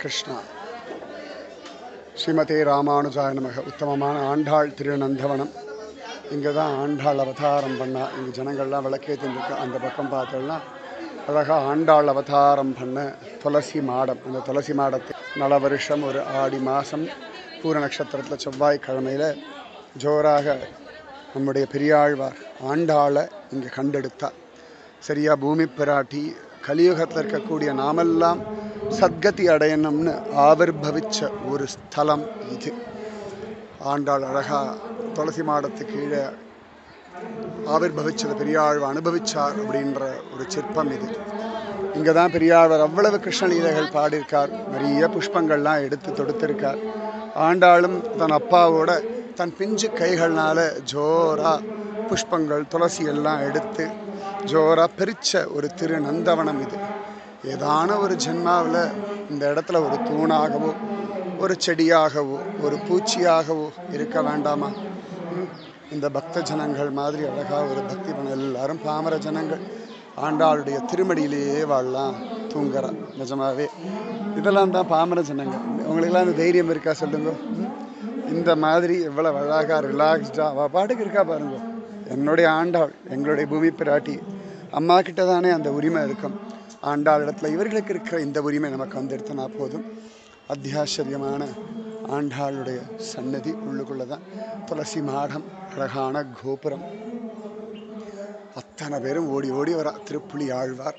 கிருஷ்ணா. ஸ்ரீமதே ராமானுஜாய நமக. உத்தமமான ஆண்டாள் திருநந்தவனம். இங்கே தான் ஆண்டாள் அவதாரம் பண்ணா. இங்கே ஜனங்கள்லாம் விளக்கேற்றிருக்கு அந்த பக்கம் பார்த்தோம்னா அழகாக ஆண்டாள் அவதாரம் பண்ண துளசி மாடம். அந்த துளசி மாடத்தை நல வருஷம் ஒரு ஆடி மாதம் பூர நட்சத்திரத்தில் செவ்வாய்க்கிழமையில் ஜோராக நம்முடைய பெரியாழ்வார் ஆண்டாளை இங்கே கண்டெடுத்தா. சரியா பூமி பிராட்டி கலியுகத்தில் இருக்கக்கூடிய நாமெல்லாம் சத்கதி அடையணும்னு ஆவிர்பவிச்ச ஒரு ஸ்தலம் இது. ஆண்டாள் அழகா துளசி மாடத்து கீழே ஆவிர்பவிச்சது பெரியாழ்வு அனுபவிச்சார் அப்படின்ற ஒரு சிற்பம் இது. இங்கே தான் பெரியாழ்வர் அவ்வளவு கிருஷ்ணலீலைகள் பாடியிருக்கார். நிறைய புஷ்பங்கள்லாம் எடுத்து தொடுத்திருக்கார். ஆண்டாளும் தன் அப்பாவோட தன் பிஞ்சு கைகள்னால ஜோரா புஷ்பங்கள் துளசி எல்லாம் எடுத்து ஜோரா பிரித்த ஒரு திரு நந்தவனம் இது. ஏதான ஒரு ஜென்மாவில் இந்த இடத்துல ஒரு தூணாகவோ ஒரு செடியாகவோ ஒரு பூச்சியாகவோ இருக்க வேண்டாமா? ம், இந்த பக்த ஜனங்கள் மாதிரி அழகாக ஒரு பக்தி பண்ண எல்லாரும் பாமர ஜனங்கள். ஆண்டாளுடைய திருமடியிலேயே வாழலாம் தூங்குறா நிஜமாவே. இதெல்லாம் தான் பாமர ஜனங்கள். உங்களுக்கெல்லாம் அந்த தைரியம் இருக்கா சொல்லுங்க? இந்த மாதிரி எவ்வளவு அழகாக ரிலாக்ஸ்டாக அவள் பாட்டுக்கு இருக்கா பாருங்க. என்னுடைய ஆண்டாள் எங்களுடைய பூமி பிராட்டி. அம்மா கிட்ட தானே அந்த உரிமை இருக்கும். ஆண்டாள் இடத்துல இவர்களுக்கு இருக்கிற இந்த உரிமை நமக்கு வந்தெடுத்தனா போதும். அத்தியாச்சரியமான ஆண்டாளுடைய சன்னதி உள்ளுக்குள்ள தான் துளசி மாடம் அழகான கோபுரம். அத்தனை பேரும் ஓடி ஓடி வரா திருப்புலி ஆழ்வார்.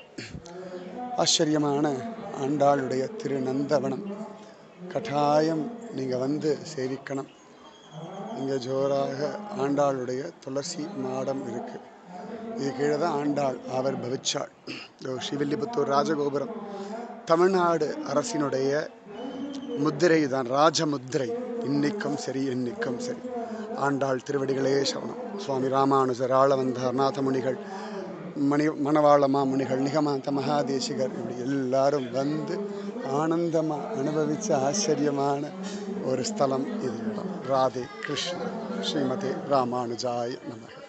ஆச்சரியமான ஆண்டாளுடைய திருநந்தவனம். கட்டாயம் நீங்கள் வந்து சேவிக்கணும். இங்கே ஜோராக ஆண்டாளுடைய துளசி மாடம் இருக்குது இது கீழே தான் ஆண்டாள் அவர் பவிச்சாள். ஸ்ரீவில்லிபுத்தூர் ராஜகோபுரம். தமிழ்நாடு அரசினுடைய முத்திரை தான் ராஜமுத்திரை. இன்னிக்கும் சரி இன்னிக்கும் சரி. ஆண்டாள் திருவடிகளே சவணம் சுவாமி ராமானுஜர் ஆளவந்தார் நாதமுனிகள் மணி மணவாள மாமுனிகள் நிகமாந்த மகாதேசிகர் இப்படி எல்லாரும் வந்து ஆனந்தமாக அனுபவித்த ஆச்சரியமான ஒரு ஸ்தலம் இது. இடம் ராதே கிருஷ்ண. ஸ்ரீமதே ராமானுஜாய நமக.